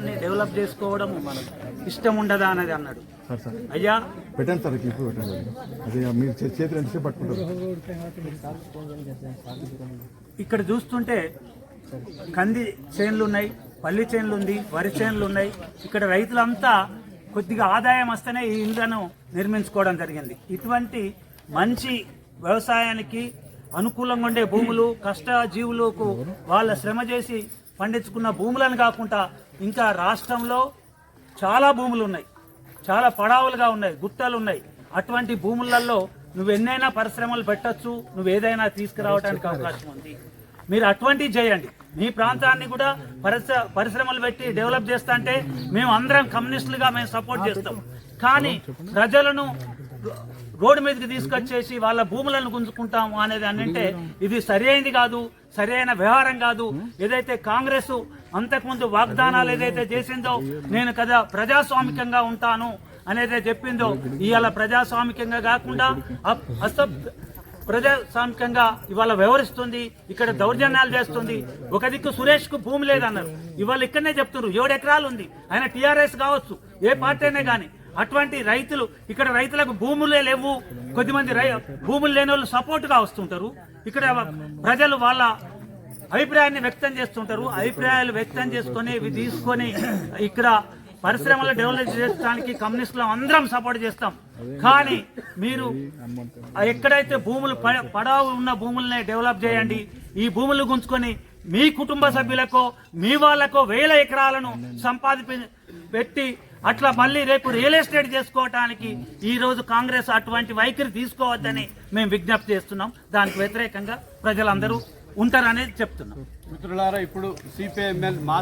అన్ని డెవలప్ చేసుకోవడం ఇష్టం ఉండదా అనేది అన్నాడు. అయ్యా? పెట్టండి సార్ క్లిప్ పెట్టండి. అది మీరు చే- చేతులు ఎంతసేపు పట్టుకుంటారు? ఇక్కడ చూస్తుంటే కంది చేన్లు ఉన్నాయి పల్లి చేన్లు ఉంది వరి చేన్లు ఉన్నాయి. ఇక్కడ రైతులంతా కొద్దిగా ఆదాయం వస్తేనే ఈ ఇళ్ళను నిర్మించుకోవడం జరిగింది. ఇటువంటి మంచి వ్యవసాయానికి అనుకూలంగా ఉండే భూములు కష్టజీవులకు వాళ్ళ శ్రమ చేసి పండించుకున్న భూములను కాకుండా ఇంకా రాష్ట్రంలో చాలా భూములు ఉన్నాయి. చాలా పడావులుగా ఉన్నాయి గుట్టలు ఉన్నాయి. అటువంటి భూములలో నువ్వు ఎన్నైనా పరిశ్రమలు పెట్టొచ్చు నువ్వు ఏదైనా తీసుకురావడానికి అవకాశం ఉంది. మీరు అటువంటివి చేయండి. మీ ప్రాంతాన్ని కూడా పరిశ్ర పరిశ్రమలు పెట్టి డెవలప్ చేస్తా అంటే మేము అందరం కమ్యూనిస్టులుగా మేము సపోర్ట్ చేస్తాం. కానీ ప్రజలను రోడ్డు మీదకి తీసుకొచ్చేసి వాళ్ళ భూములను గుంజుకుంటాము అనేది అని అంటే ఇది సరైనది కాదు సరైన వ్యవహారం కాదు. ఏదైతే కాంగ్రెస్ అంతకుముందు వాగ్దానాలు ఏదైతే చేసిందో నేను కదా ప్రజాస్వామికంగా ఉంటాను అనేది చెప్పిందో ఇవాళ ప్రజాస్వామికంగా కాకుండా అప్- ప్రజాస్వామికంగా ఇవాళ వ్యవహరిస్తుంది ఇక్కడ దౌర్జన్యాలు చేస్తుంది. ఒక దిక్కు సురేష్కు భూమి లేదన్నారు. ఇవాళ ఇక్కడనే చెప్తున్నారు ఏడు ఎకరాలు ఉంది. ఆయన టీఆర్ఎస్ కావచ్చు ఏ పార్టీ అయినా కానీ అటువంటి రైతులు ఇక్కడ రైతులకు భూములే లేవు. కొద్దిమంది రై భూములు లేని వాళ్ళు సపోర్ట్గా వస్తుంటారు. ఇక్కడ ప్రజలు వాళ్ళ అభిప్రాయాన్ని వ్యక్తం చేస్తుంటారు. అభిప్రాయాలు వ్యక్తం చేసుకొని ఇవి తీసుకొని ఇక్కడ పరిశ్రమలు డెవలప్ చేయడానికి కమ్యూనిస్టులు అందరం సపోర్ట్ చేస్తాం. కానీ మీరు ఎక్కడైతే భూములు ప- పడావు ఉన్న భూములనే డెవలప్ చేయండి ఈ భూములు గుంజుకొని మీ కుటుంబ సభ్యులకో మీ వాళ్ళకో వేల ఎకరాలను సంపాది పెట్టి అట్లా మళ్ళీ రేపు రియల్ ఎస్టేట్ చేసుకోవటానికి ఈ రోజు కాంగ్రెస్ అటువంటి వైఖరి తీసుకోవద్దని మేము విజ్ఞప్తి చేస్తున్నాం. దానికి వ్యతిరేకంగా ప్రజలందరూ ఉంటారనేది చెప్తున్నాం. మిత్రులారా ఇప్పుడు సిపిఎంఎల్ మా